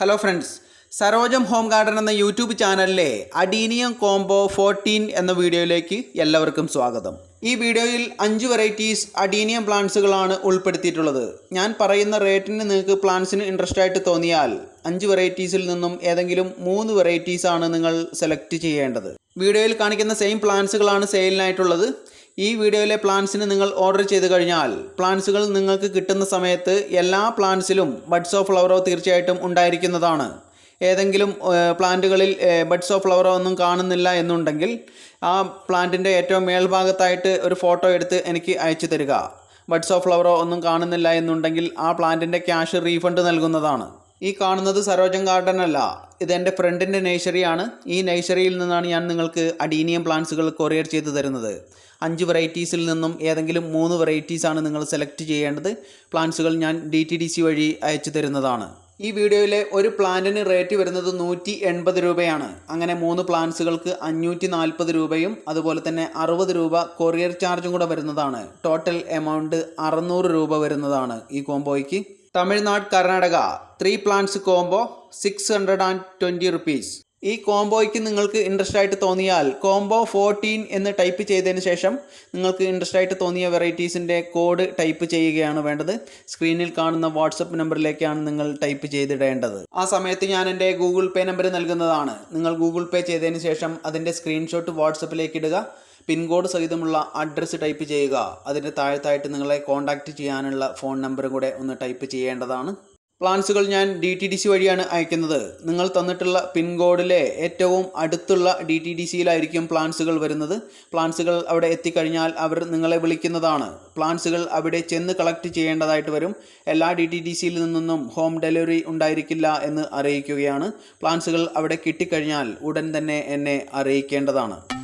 Hello friends Sarojam home garden എന്ന YouTube ചാനലിലെ adenium combo fourteen എന്ന വീഡിയോയിലേക്ക് എല്ലാവർക്കും സ്വാഗതം. ഈ വീഡിയോയിൽ അഞ്ച് വെറൈറ്റീസ് അഡീനിയം പ്ലാന്റ്സുകളാണ് ഉൾപ്പെടുത്തിയിട്ടുള്ളത്. ഞാൻ പറയുന്ന റേറ്റിന് നിങ്ങൾക്ക് പ്ലാന്റ്സിന് ഇൻട്രസ്റ്റ് ആയിട്ട് തോന്നിയാൽ അഞ്ച് വെറൈറ്റീസിൽ നിന്നും ഏതെങ്കിലും മൂന്ന് വെറൈറ്റീസാണ് നിങ്ങൾ സെലക്ട് ചെയ്യേണ്ടത്. വീഡിയോയിൽ കാണിക്കുന്ന സെയിം പ്ലാന്റ്സുകളാണ് സെയിലിനായിട്ടുള്ളത് ഈ വീഡിയോയിലെ പ്ലാന്റ്സിന് നിങ്ങൾ ഓർഡർ ചെയ്ത് കഴിഞ്ഞാൽ പ്ലാന്റ്സുകൾ നിങ്ങൾക്ക് കിട്ടുന്ന സമയത്ത് എല്ലാ പ്ലാന്റ്സിലും ബഡ്സ് ഫ്ലവറോ തീർച്ചയായിട്ടും ഉണ്ടായിരിക്കുന്നതാണ്. ഏതെങ്കിലും പ്ലാന്റുകളിൽ ബഡ്സ് ഓഫ് ഫ്ലവറോ ഒന്നും കാണുന്നില്ല എന്നുണ്ടെങ്കിൽ ആ പ്ലാന്റിന്റെ ഏറ്റവും മേൽഭാഗത്തായിട്ട് ഒരു ഫോട്ടോ എടുത്ത് എനിക്ക് അയച്ചു തരിക. ബഡ്സ് ഓഫ് ഫ്ലവറോ ഒന്നും കാണുന്നില്ല എന്നുണ്ടെങ്കിൽ ആ പ്ലാന്റിന്റെ ക്യാഷ് റീഫണ്ട് നൽകുന്നതാണ്. ഈ കാണുന്നത് സരോജൻ ഗാർഡൻ അല്ല. ഇത് എന്റെ ഫ്രണ്ടിന്റെ നേഴ്സറിയാണ്. ഈ നേഴ്സറിയിൽ നിന്നാണ് ഞാൻ നിങ്ങൾക്ക് അഡീനിയം പ്ലാന്റ്സുകൾ കൊറിയർ ചെയ്ത് തരുന്നത്. അഞ്ച് വെറൈറ്റീസിൽ നിന്നും ഏതെങ്കിലും മൂന്ന് വെറൈറ്റീസാണ് നിങ്ങൾ സെലക്ട് ചെയ്യേണ്ടത്. പ്ലാന്റ്സുകൾ ഞാൻ ഡി ടി ഡി സി വഴി അയച്ചു തരുന്നതാണ്. ഈ വീഡിയോയിലെ ഒരു പ്ലാന്റിന് റേറ്റ് വരുന്നത് നൂറ്റി എൺപത് രൂപയാണ്. അങ്ങനെ മൂന്ന് പ്ലാന്റ്സുകൾക്ക് അഞ്ഞൂറ്റി നാൽപ്പത് രൂപയും അതുപോലെ തന്നെ അറുപത് രൂപ കൊറിയർ ചാർജും കൂടെ വരുന്നതാണ്. ടോട്ടൽ എമൗണ്ട് അറുന്നൂറ് രൂപ വരുന്നതാണ് ഈ കോംബോയ്ക്ക്. Tamil Nadu Karnataka three plans combo six hundred and twenty rupees ഈ കോംബോയ്ക്ക് നിങ്ങൾക്ക് ഇൻട്രസ്റ്റ് ആയിട്ട് തോന്നിയാൽ കോംബോ ഫോർട്ടീൻ എന്ന് ടൈപ്പ് ചെയ്തതിന് ശേഷം നിങ്ങൾക്ക് ഇൻട്രസ്റ്റ് ആയിട്ട് തോന്നിയ വെറൈറ്റീസിന്റെ കോഡ് ടൈപ്പ് ചെയ്യുകയാണ് വേണ്ടത്. സ്ക്രീനിൽ കാണുന്ന വാട്സപ്പ് നമ്പറിലേക്കാണ് നിങ്ങൾ ടൈപ്പ് ചെയ്തിടേണ്ടത്. ആ സമയത്ത് ഞാൻ എന്റെ ഗൂഗിൾ പേ നമ്പർ നൽകുന്നതാണ്. നിങ്ങൾ ഗൂഗിൾ പേ ചെയ്തതിന് ശേഷം അതിന്റെ സ്ക്രീൻഷോട്ട് വാട്സപ്പിലേക്ക് ഇടുക. പിൻകോഡ് സഹിതമുള്ള അഡ്രസ്സ് ടൈപ്പ് ചെയ്യുക. അതിന്റെ താഴത്തായിട്ട് നിങ്ങളെ കോൺടാക്റ്റ് ചെയ്യാനുള്ള ഫോൺ നമ്പറും കൂടെ ഒന്ന് ടൈപ്പ് ചെയ്യേണ്ടതാണ്. പ്ലാൻസുകൾ ഞാൻ ഡി ടി ഡി സി വഴിയാണ് അയക്കുന്നത്. നിങ്ങൾ തന്നിട്ടുള്ള പിൻകോഡിലെ ഏറ്റവും അടുത്തുള്ള ഡി ടി ഡി സിയിലായിരിക്കും പ്ലാൻസുകൾ വരുന്നത്. പ്ലാൻസുകൾ അവിടെ എത്തിക്കഴിഞ്ഞാൽ അവർ നിങ്ങളെ വിളിക്കുന്നതാണ്. പ്ലാൻസുകൾ അവിടെ ചെന്ന് കളക്ട് ചെയ്യേണ്ടതായിട്ട് വരും. എല്ലാ ഡി ടി ഡി സിയിൽ നിന്നും ഹോം ഡെലിവറി ഉണ്ടായിരിക്കില്ല എന്ന് അറിയിക്കുകയാണ്. പ്ലാൻസുകൾ അവിടെ കിട്ടിക്കഴിഞ്ഞാൽ ഉടൻ തന്നെ എന്നെ അറിയിക്കേണ്ടതാണ്.